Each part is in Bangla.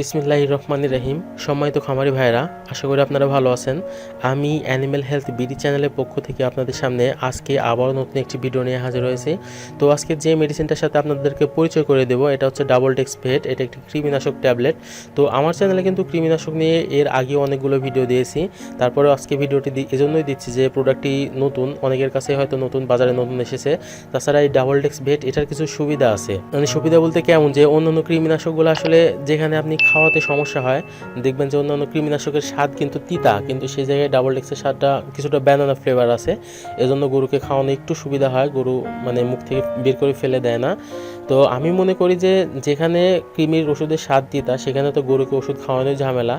বিসমিল্লাহ রহমান রহিম। সম্মানিত খামারি ভাইরা আশা করি আপনারা ভালো আছেন। আমি অ্যানিম্যাল হেলথ বিডি চ্যানেলের পক্ষ থেকে আপনাদের সামনে আজকে আবারও নতুন একটি ভিডিও নিয়ে হাজির হয়েছি। তো আজকে যে মেডিসিনটার সাথে আপনাদেরকে পরিচয় করে দেবো, এটা হচ্ছে ডাবল টেক্স ভেট এটা একটি কৃমিনাশক ট্যাবলেট তো আমার চ্যানেলে কিন্তু কৃমিনাশক নিয়ে এর আগেও অনেকগুলো ভিডিও দিয়েছি। তারপরে আজকে ভিডিওটি এজন্যই দিচ্ছি যে প্রোডাক্টটি নতুন, অনেকের কাছে হয়তো নতুন, বাজারে নতুন এসেছে। তাছাড়া এই ডাবল টেক্স ভেট এটার কিছু সুবিধা আছে। মানে সুবিধা বলতে কেমন যে, অন্যান্য কৃমিনাশকগুলো আসলে যেখানে আপনি খাওয়াতে সমস্যা হয়, দেখবেন যে অন্যান্য কৃমিনাশকের স্বাদ কিন্তু তিতা, কিন্তু সেই জায়গায় ডাবল টেক্সের স্বাদটা কিছুটা ব্যানানা ফ্লেভার আছে। এজন্য গরুকে খাওয়ানো একটু সুবিধা হয়, গরু মানে মুখ থেকে বের করে ফেলে দেয় না। তো আমি মনে করি যে যেখানে কৃমির ওষুধের স্বাদ তিতা, সেখানে তো গরুকে ওষুধ খাওয়ানোর ঝামেলা।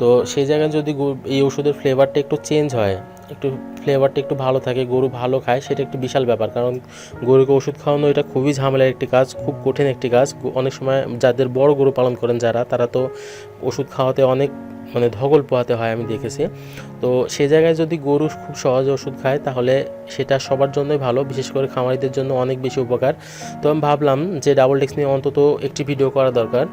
তো সেই জায়গায় যদি এই ওষুধের ফ্লেভারটা একটু চেঞ্জ হয় একটু ফ্লেভারটা একটু ভালো থাকে, গরু ভালো খায়, সেটা একটু বিশাল ব্যাপার। কারণ গরুকে ওষুধ খাওয়ানো এটা খুবই ঝামেলার একটি কাজ, খুব কঠিন একটি কাজ। অনেক সময় যাদের বড় গরু পালন করেন যারা, তারা তো ওষুধ খাওয়াতে অনেক মানে ধকল পোহাতে হয় আমি দেখেছি। তো সে জায়গায় যদি গরু খুব সহজে ওষুধ খায়, তাহলে সেটা সবার জন্যই ভালো। বিশেষ করে খামারিদের জন্য অনেক বেশি উপকার। তো আমি ভাবলাম যে ডাবল ডেক্স নিয়ে অন্তত একটি ভিডিও করা দরকার।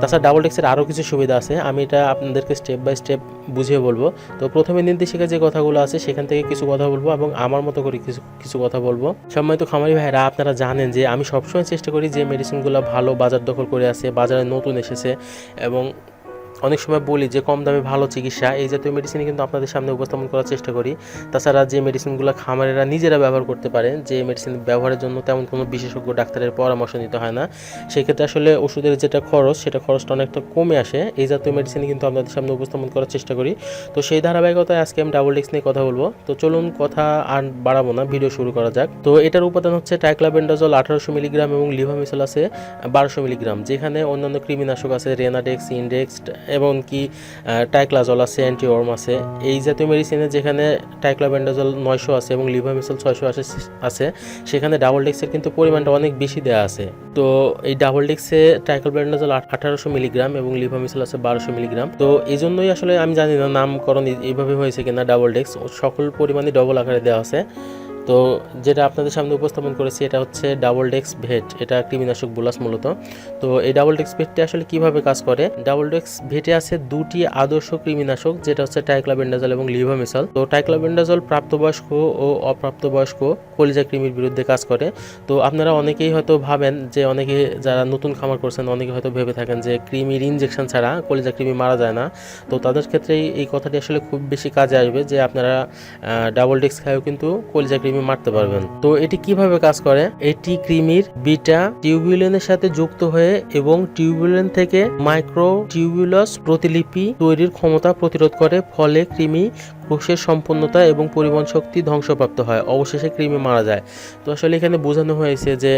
তাছাড়া ডাবল ডেক্সের আরও কিছু সুবিধা আছে। আমি এটা আপনাদেরকে স্টেপ বাই স্টেপ বুঝিয়ে বলব। তো প্রথমে নির্দেশিকা যে কথাগুলো আছে, সেখান থেকে কিছু কথা বলব এবং আমার মতো করে কিছু কিছু কথা বলব। সম্মানিত খামারি ভাইরা আপনারা জানেন যে আমি সবসময় চেষ্টা করি যে মেডিসিনগুলো ভালো বাজার দখল করে আছে বাজারে নতুন এসেছে এবং অনেক সময় বলি যে কম দামে ভালো চিকিৎসা, এই জাতীয় মেডিসিন কিন্তু আপনাদের সামনে উপস্থাপন করার চেষ্টা করি। তাছাড়া যে মেডিসিনগুলো খামারেরা নিজেরা ব্যবহার করতে পারে, যে মেডিসিন ব্যবহারের জন্য তেমন কোনো বিশেষজ্ঞ, ডাক্তারের পরামর্শ নিতে হয় না। সেক্ষেত্রে আসলে ওষুধের যেটা খরচ, সেটা খরচটা অনেকটা কমে আসে। এই জাতীয় মেডিসিন কিন্তু আপনাদের সামনে উপস্থাপন করার চেষ্টা করি। তো সেই ধারাবাহিকতায় আজকে আমি ডাবল ডিক্স নিয়ে কথা বলব। তো চলুন কথা আর বাড়াবো না ভিডিও শুরু করা যাক। তো এটার উপাদান হচ্ছে টাইক্লাবেন্ডাজল আঠারোশো মিলিগ্রাম এবং লিভামিসল আছে বারোশো মিলিগ্রাম যেখানে অন্যান্য কৃমিনাশক আছে রেনাডেক্স ইন্ডেক্স এবং কি টাইক্লাজল আছে অ্যান্টিওর্ম আছে। এই জাতীয় মেডিসিনে যেখানে টাইক্লাবেন্ডাজল নয়শো আছে এবং লিভামিসল ছয়শো আছে আছে, সেখানে ডাবল ডেক্সের কিন্তু পরিমাণটা অনেক বেশি দেওয়া আছে। তো এই ডাবল ডেক্সে টাইক্লোবেন্ডাজল আঠারোশো মিলিগ্রাম এবং লিভামিসল আছে বারোশো মিলিগ্রাম তো এই জন্যই আসলে আমি জানি না, নামকরণ এইভাবে হয়েছে কিনা ডাবল ডেক্স সকল পরিমাণে ডবল আকারে দেওয়া আছে। তো যেটা আপনাদের সামনে উপস্থাপন করেছি, এটা হচ্ছে ডাবল ডেক্স ভেট। এটা কৃমিনাশক বোলাস মূলত। তো এই ডাবল ডেক্স ভেটটি আসলে কীভাবে কাজ করে? ডাবল ডেক্স ভেটে আছে দুটি আদর্শ কৃমিনাশক, যেটা হচ্ছে টাইক্লাবেন্ডাজল এবং লিভামিসল। তো টাইক্লাবেন্ডাজল প্রাপ্তবয়স্ক ও অপ্রাপ্তবয়স্ক কলিজা কৃমির বিরুদ্ধে কাজ করে। তো আপনারা অনেকেই হয়তো ভাবেন যে, অনেকে যারা নতুন খামার করছেন, অনেকে হয়তো ভেবে থাকেন যে, কৃমির ইনজেকশন ছাড়া কলিজা কৃমি মারা যায় না। তো তাদের ক্ষেত্রে এই- কথাটি আসলে খুব বেশি কাজে আসবে যে, আপনারা ডাবল ডেক্স খায়ও কিন্তু কলিজা কৃমি মারতে পারবেন। তো এটি কীভাবে কাজ করে? এটি কৃমির বিটা টিউবুলেনের সাথে যুক্ত হয়ে এবং টিউবুলেন থেকে মাইক্রো টিউবুলাস প্রতিলিপি তৈরির ক্ষমতা প্রতিরোধ করে, ফলে কৃমি কোষের সম্পূর্ণতা এবং পরিবহন শক্তি ধ্বংসপ্রাপ্ত হয়। অবশেষে কৃমি মারা যায়। তো আসলে এখানে বোঝানো হয়েছে যে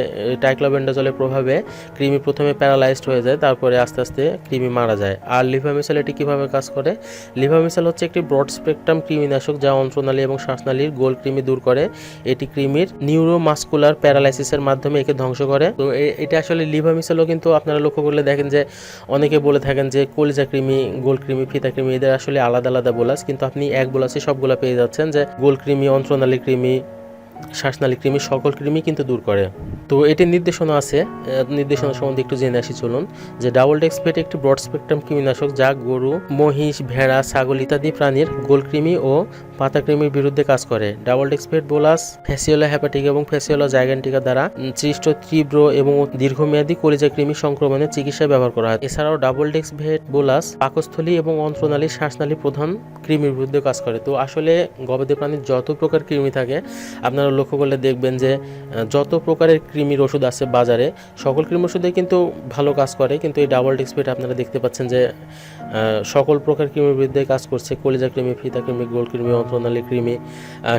টাইক্লোবেন্ডাজলের প্রভাবে কৃমি প্রথমে প্যারালাইজড হয়ে যায়, তারপরে আস্তে আস্তে কৃমি মারা যায়। আর লিভামিসাল এটি কীভাবে কাজ করে? লিভামিসাল হচ্ছে একটি ব্রড স্পেকট্রাম কৃমিনাশক যা অন্ত্রনালী এবং শ্বাসনালীর গোল কৃমি দূর করে। এটি কৃমির নিউরোমাস্কুলার প্যারালাইসিসের মাধ্যমে একে ধ্বংস করে। তো এটা আসলে লিভামিসালও কিন্তু আপনারা লক্ষ্য করলে দেখেন যে, অনেকে বলে থাকেন যে, কলিজা কৃমি, গোল কৃমি, ফিতা কৃমি, এদের আসলে আলাদা আলাদা বোলাস। কিন্তু আপনি এক বোলাসে সবগুলা পেয়ে যাচ্ছেন যে গোল কৃমি অন্ত্রনালী কৃমি শ্বাসনালী কৃমি, সকল কৃমি কিন্তু দূর করে। তো এটির নির্দেশনা আছে নির্দেশনা সম্বন্ধে একটু জেনে আসি, চলুন। যে ডাবল ডেক্সপেট একটি ব্রড স্পেকট্রাম কৃমিনাশক যা গরু, মহিষ, ভেড়া, ছাগল ইত্যাদি প্রাণীর গোলকৃমি ও পাতাকৃমির বিরুদ্ধে কাজ করে। ডাবল ডেক্সপেট বোলাস ফ্যাসিওলা হ্যাপাটিক এবং ফ্যাসিওলা জাইগান্টিকা দ্বারা সৃষ্ট তীব্র এবং দীর্ঘমেয়াদী কলিজা কৃমি সংক্রমণের চিকিৎসায় ব্যবহার করা হয়। এছাড়াও ডাবল ডেক্স ভেট বোলাস, পাকস্থলী এবং অন্ত্রনালী শ্বাসনালী প্রধান কৃমির বিরুদ্ধে কাজ করে। তো আসলে গবাদি প্রাণীর যত প্রকার কৃমি থাকে, আপনারা লক্ষ্য করলে দেখবেন যে যত প্রকারের কৃমির ওষুধ আছে বাজারে সকল কৃমি ওষুধে কিন্তু ভালো কাজ করে। কিন্তু এই ডাবল ডিক্সপেট আপনারা দেখতে পাচ্ছেন যে সকল প্রকার কৃমির বিরুদ্ধে কাজ করছে। কলিজা কৃমি ফিতা কৃমি গোল কৃমি অন্ত্রনালী কৃমি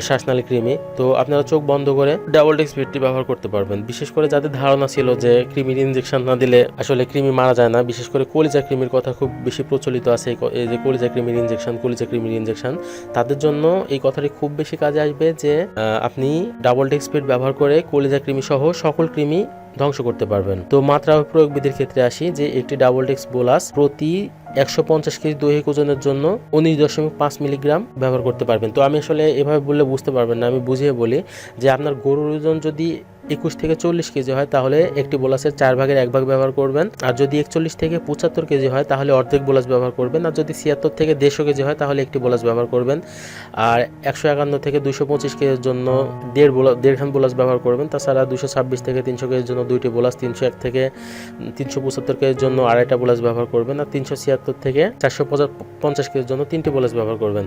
শ্বাসনালী কৃমি। তো আপনারা চোখ বন্ধ করে ডাবল ডিক্সপেটটি ব্যবহার করতে পারবেন। বিশেষ করে যাদের ধারণা ছিল যে কৃমির ইনজেকশন না দিলে আসলে কৃমি মারা যায় না বিশেষ করে কলিজা কৃমির কথা খুব বেশি প্রচলিত আছে। এই যে কলিজা কৃমির ইনজেকশন কলিজা কৃমির ইনজেকশন তাদের জন্য এই কথাটি খুব বেশি কাজে আসবে যে আহ, আপনি ডাবল স্পিড ব্যবহার করে কলিজা কৃমি সহ সকল কৃমি ধ্বংস করতে পারবেন। তো মাত্রা প্রয়োগ বিধির ক্ষেত্রে আসি যে একটি ডাবল ডেক্স বোলাস প্রতি একশো পঞ্চাশ কেজি দৈহিক ওজনের জন্য উনিশ দশমিক পাঁচ মিলিগ্রাম ব্যবহার করতে পারবেন। তো আমি আসলে এভাবে বললে বুঝতে পারবেন না, আমি বুঝিয়ে বলি যে আপনার গরুর ওজন যদি একুশ থেকে চল্লিশ কেজি হয়, তাহলে একটি বোলাসের চার ভাগের এক ভাগ ব্যবহার করবেন। আর যদি একচল্লিশ থেকে পঁচাত্তর কেজি হয়, তাহলে অর্ধেক বোলাস ব্যবহার করবেন। আর যদি ছিয়াত্তর থেকে দেড়শো কেজি হয়, তাহলে একটি বোলাস ব্যবহার করবেন। আর একশো একান্ন থেকে দুশো পঁচিশ কেজির জন্য দেড় বোলা, দেড়খান বোলাস ব্যবহার করবেন। তাছাড়া দুশো ছাব্বিশ থেকে তিনশো কেজির জন্য দুইটি বোলাস, তিনশো এক থেকে তিনশো পঁচাত্তর কেজির জন্য আড়াইটা বোলাস ব্যবহার করবেন। আর তিনশো ছিয়াত্তর থেকে চারশো পঞ্চাশ কেজির জন্য তিনটি বোলাস ব্যবহার করবেন।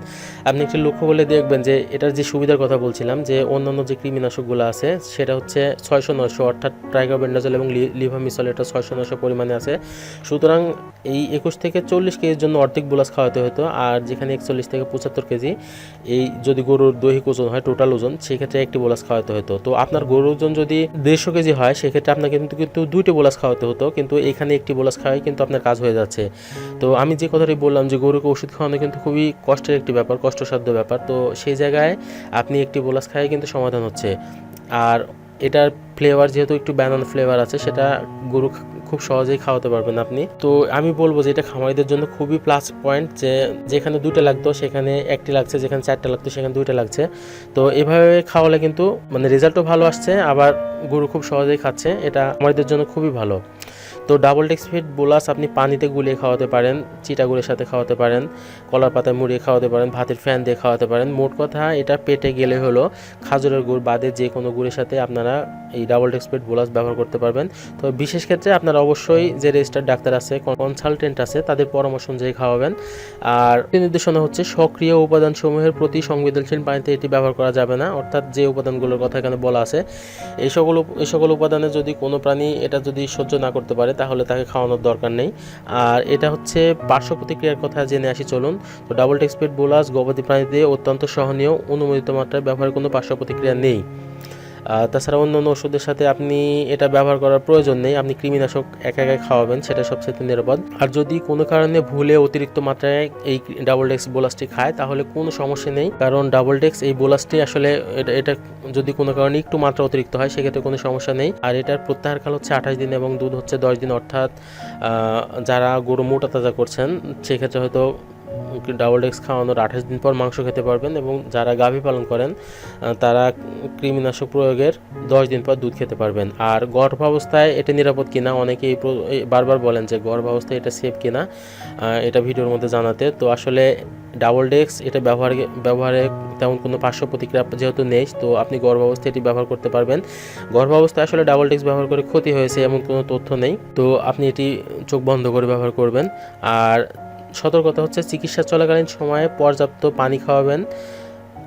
আপনি একটি লক্ষ্য বলে দেখবেন যে, এটার যে সুবিধার কথা বলছিলাম, যে অন্যান্য যে কৃমিনাশকগুলো আছে, সেটা হচ্ছে ছয়শো নশো অর্থাৎ ট্রাইগোবেন্ডাজল এবং লিভামিসল এটা ছয়শো নশো পরিমাণে আছে। সুতরাং এই একুশ থেকে চল্লিশ কেজির জন্য অর্ধেক বোলাস খাওয়াতে হতো, আর যেখানে একচল্লিশ থেকে পঁচাত্তর কেজি, এই যদি গরুর দৈহিক ওজন হয় টোটাল ওজন, সেক্ষেত্রে একটি বোলাস খাওয়াতে হতো। তো আপনার গরুর ওজন যদি দেড়শো কেজি হয়, সেক্ষেত্রে আপনাকে কিন্তু কিন্তু দুইটি বোলাস খাওয়াতে হতো, কিন্তু এখানে একটি বোলাস খাওয়াই কিন্তু আপনার কাজ হয়ে যাচ্ছে। তো আমি যে কথাটি বললাম যে গরুকে ওষুধ খাওয়ানো কিন্তু খুবই কষ্টের একটি ব্যাপার, কষ্টসাধ্য ব্যাপার, তো সেই জায়গায় আপনি একটি বোলাস খাওয়াই কিন্তু সমাধান হচ্ছে। আর এটার ফ্লেভার যেহেতু একটু ব্যানান ফ্লেভার আছে, সেটা গরু খুব সহজেই খাওয়াতে পারবেন আপনি। তো আমি বলব যে এটা খামারিদের জন্য খুবই প্লাস পয়েন্ট যে, যেখানে দুটো লাগতো, সেখানে একটি লাগছে, যেখানে চারটা লাগতো, সেখানে দুইটা লাগছে। তো এভাবে খাওয়ালে কিন্তু মানে রেজাল্টও ভালো আসছে, আবার গরু খুব সহজেই খাচ্ছে, এটা আমাদের জন্য খুবই ভালো। তো ডাবল ডেক্স ফিড বোলাস আপনি পানিতে গুলিয়ে খাওয়াতে পারেন চিটা চিটাগুড়ের সাথে খাওয়াতে পারেন, কলার পাতায় মুড়িয়ে খাওয়াতে পারেন, ভাতের ফ্যান দিয়ে খাওয়াতে পারেন। মোট কথা এটা পেটে গেলে হলো খাজুরের গুড় বাদে যে কোনো গুড়ের সাথে আপনারা এই ডাবল ডেক্স ফিড বোলাস ব্যবহার করতে পারবেন। তো বিশেষ ক্ষেত্রে আপনারা অবশ্যই যে রেজিস্টার ডাক্তার আছে কনসালটেন্ট আছে, তাদের পরামর্শ অনুযায়ী খাওয়াবেন। আর নির্দেশনা হচ্ছে সক্রিয় উপাদান সমূহের প্রতি সংবেদনশীল পানিতে এটি ব্যবহার করা যাবে না। অর্থাৎ যে উপাদানগুলোর কথা এখানে বলা আছে, এই সকল এই সকল উপাদানে যদি কোনো প্রাণী এটা যদি সহ্য না করতে পারে তাহলে তাকে খাওয়ানোর দরকার নেই। আর এটা হচ্ছে পার্শ্ব প্রতিক্রিয়ার কথা জেনে আসি, চলুন। তো ডাবল টেক্সপেড বোলাস, গবাদি প্রাণীতে অত্যন্ত সহনীয়, অনুমোদিত মাত্রায় ব্যবহারের কোনো পার্শ্ব প্রতিক্রিয়া নেই। তাছাড়া অন্য অন্য ওষুধের সাথে আপনি এটা ব্যবহার করার প্রয়োজন নেই। আপনি কৃমিনাশক একা একা খাওয়াবেন, সেটা সবচেয়ে নিরাপদ। আর যদি কোনো কারণে ভুলে অতিরিক্ত মাত্রায় এই ডাবল ডেক্স বোলাসটি খায়, তাহলে কোনো সমস্যা নেই। কারণ ডাবল ডেক্স এই বোলাসটি আসলে এটা এটা যদি কোনো কারণে একটু মাত্রা অতিরিক্ত হয়, সেক্ষেত্রে কোনো সমস্যা নেই। আর এটার প্রত্যাহার কাল হচ্ছে আঠাশ দিন এবং দুধ হচ্ছে দশ দিন। অর্থাৎ যারা গরু মোটা তাজা করছেন, সেক্ষেত্রে হয়তো ডাবল ডেক্স খাওয়ানোর আঠাশ দিন পর মাংস খেতে পারবেন এবং যারা গাভী পালন করেন তারা কৃমিনাশক প্রয়োগের দশ দিন পর দুধ খেতে পারবেন। আর গর্ভাবস্থায় এটা নিরাপদ কিনা? অনেকেই বারবার বলেন যে গর্ভাবস্থায় এটা সেফ কিনা এটা ভিডিওর মধ্যে জানাতে। তো আসলে ডাবল ডেক্স এটা ব্যবহার, ব্যবহারে তেমন কোনো পার্শ্ব প্রতিক্রিয়া যেহেতু নেই, তো আপনি গর্ভাবস্থায় এটি ব্যবহার করতে পারবেন। গর্ভাবস্থায় আসলে ডাবল ডেক্স ব্যবহার করে ক্ষতি হয়েছে এমন কোনো তথ্য নেই। তো আপনি এটি চোখ বন্ধ করে ব্যবহার করবেন। আর সতর্কতা হচ্ছে চিকিৎসা চলাকালীন সময়ে পর্যাপ্ত পানি খাওয়াবেন।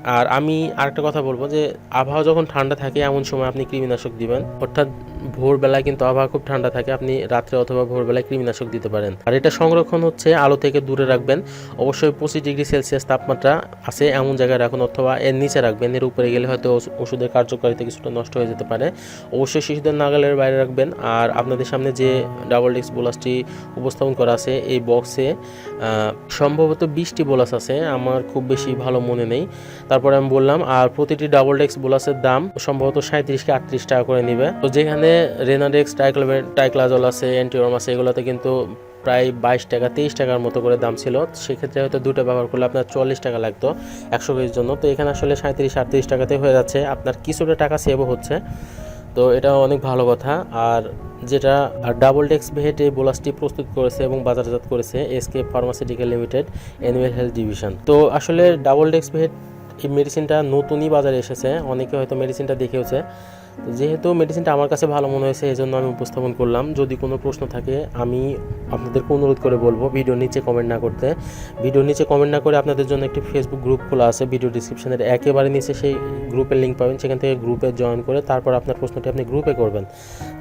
আর আমি আরেকটা কথা বলব যে, আবহাওয়া যখন ঠান্ডা থাকে, এমন সময় আপনি কৃমিনাশক দিবেন। অর্থাৎ ভোরবেলায় কিন্তু আবহাওয়া খুব ঠান্ডা থাকে, আপনি রাত্রে অথবা ভোরবেলায় কৃমিনাশক দিতে পারেন। আর এটা সংরক্ষণ হচ্ছে আলো থেকে দূরে রাখবেন। অবশ্যই পঁচিশ ডিগ্রি সেলসিয়াস তাপমাত্রা আছে এমন জায়গায় রাখুন, অথবা এর নিচে রাখবেন। এর উপরে গেলে হয়তো ওষুধের কার্যকারিতা কিছুটা নষ্ট হয়ে যেতে পারে। অবশ্যই শিশুদের নাগালের বাইরে রাখবেন। আর আপনাদের সামনে যে ডাবল ডিস্ক বোলাসটি উপস্থাপন করা আছে, এই বক্সে সম্ভবত বিশটি বোলাস আছে। আমার খুব বেশি ভালো মনে নেই। তারপরে আমি বললাম, আর প্রতিটি ডাবল ডেক্স বোলাসের দাম সম্ভবত সাঁত্রিশ কি আটত্রিশ টাকা করে নিবে। তো যেখানে রেনাডেক্স টাইক্লাজল আছে অ্যান্টিওরম আছে, এগুলোতে কিন্তু প্রায় বাইশ টাকা, তেইশ টাকার মতো করে দাম ছিল। সেক্ষেত্রে হয়তো দুটো ব্যবহার করলে আপনার চল্লিশ টাকা লাগতো একশো কেজির জন্য। তো এখানে আসলে সাঁত্রিশ আটত্রিশ টাকাতে হয়ে যাচ্ছে। আপনার কিছুটা টাকা সেভও হচ্ছে। তো এটা অনেক ভালো কথা। আর যেটা ডাবল ডেক্স ভেট এই বোলাসটি প্রস্তুত করেছে এবং বাজারজাত করেছে SK pharmaceutical limited annual health division তো আসলে ডাবল ডেক্স ভেট এই মেডিসিনটা নতুনই বাজারে এসেছে। অনেকে হয়তো মেডিসিনটা দেখেওছে। যেহেতু মেডিসিনটা আমার কাছে ভালো মনে হয়েছে এই জন্য আমি উপস্থাপন করলাম। যদি কোনো প্রশ্ন থাকে, আমি আপনাদেরকে অনুরোধ করে বলব ভিডিও নিচে কমেন্ট না করতে। ভিডিও নিচে কমেন্ট না করে আপনাদের জন্য একটি ফেসবুক গ্রুপ খোলা আছে ভিডিও ডিসক্রিপশনের একেবারে নিচে সেই গ্রুপের লিঙ্ক পাবেন। সেখান থেকে গ্রুপে জয়েন করে তারপর আপনার প্রশ্নটি আপনি গ্রুপে করবেন।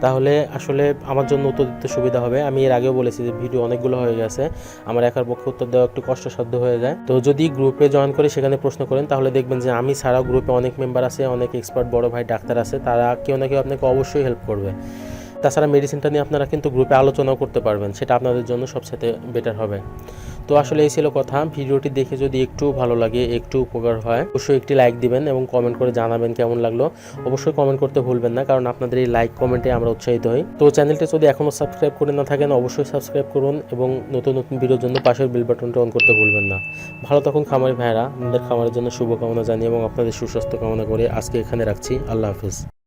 তাহলে আসলে আমার জন্য উত্তর দিতে সুবিধা হবে। আমি এর আগেও বলেছি যে ভিডিও অনেকগুলো হয়ে গেছে। আমার একার পক্ষে উত্তর দেওয়া একটু কষ্টসাধ্য হয়ে যায়। তো যদি গ্রুপে জয়েন করে সেখানে প্রশ্ন করেন, তাহলে দেখবেন যে আমি ছাড়াও গ্রুপে অনেক মেম্বার আছে, অনেক এক্সপার্ট বড় ভাই ডাক্তার আছে, তারা কেউ না কেউ আপনাকে অবশ্যই হেল্প করবে। তাছাড়া মেডিসিনটা নিয়ে আপনারা কিন্তু গ্রুপে আলোচনাও করতে পারবেন, সেটা আপনাদের জন্য সবসাথে বেটার হবে। তো আসলে এই ছিল কথা, ভিডিওটি দেখে যদি একটু ভালো লাগে, একটু উপকার হয়, অবশ্যই একটি লাইক দিবেন এবং কমেন্ট করে জানাবেন কেমন লাগল। অবশ্যই কমেন্ট করতে ভুলবেন না, কারণ আপনাদের এই লাইক কমেন্টে আমরা উৎসাহিত হই। তো চ্যানেলটি যদি এখনও সাবস্ক্রাইব করে না থাকেন, অবশ্যই সাবস্ক্রাইব করুন এবং নতুন নতুন ভিডিওর জন্য পাশের বিল বাটনটা অন করতে ভুলবেন না। ভালো তখন খামারি ভাইরা আপনাদের খামারের জন্য শুভকামনা জানিয়ে এবং আপনাদের সুস্বাস্থ্য কামনা করে আজকে এখানে রাখছি। আল্লাহ হাফিজ।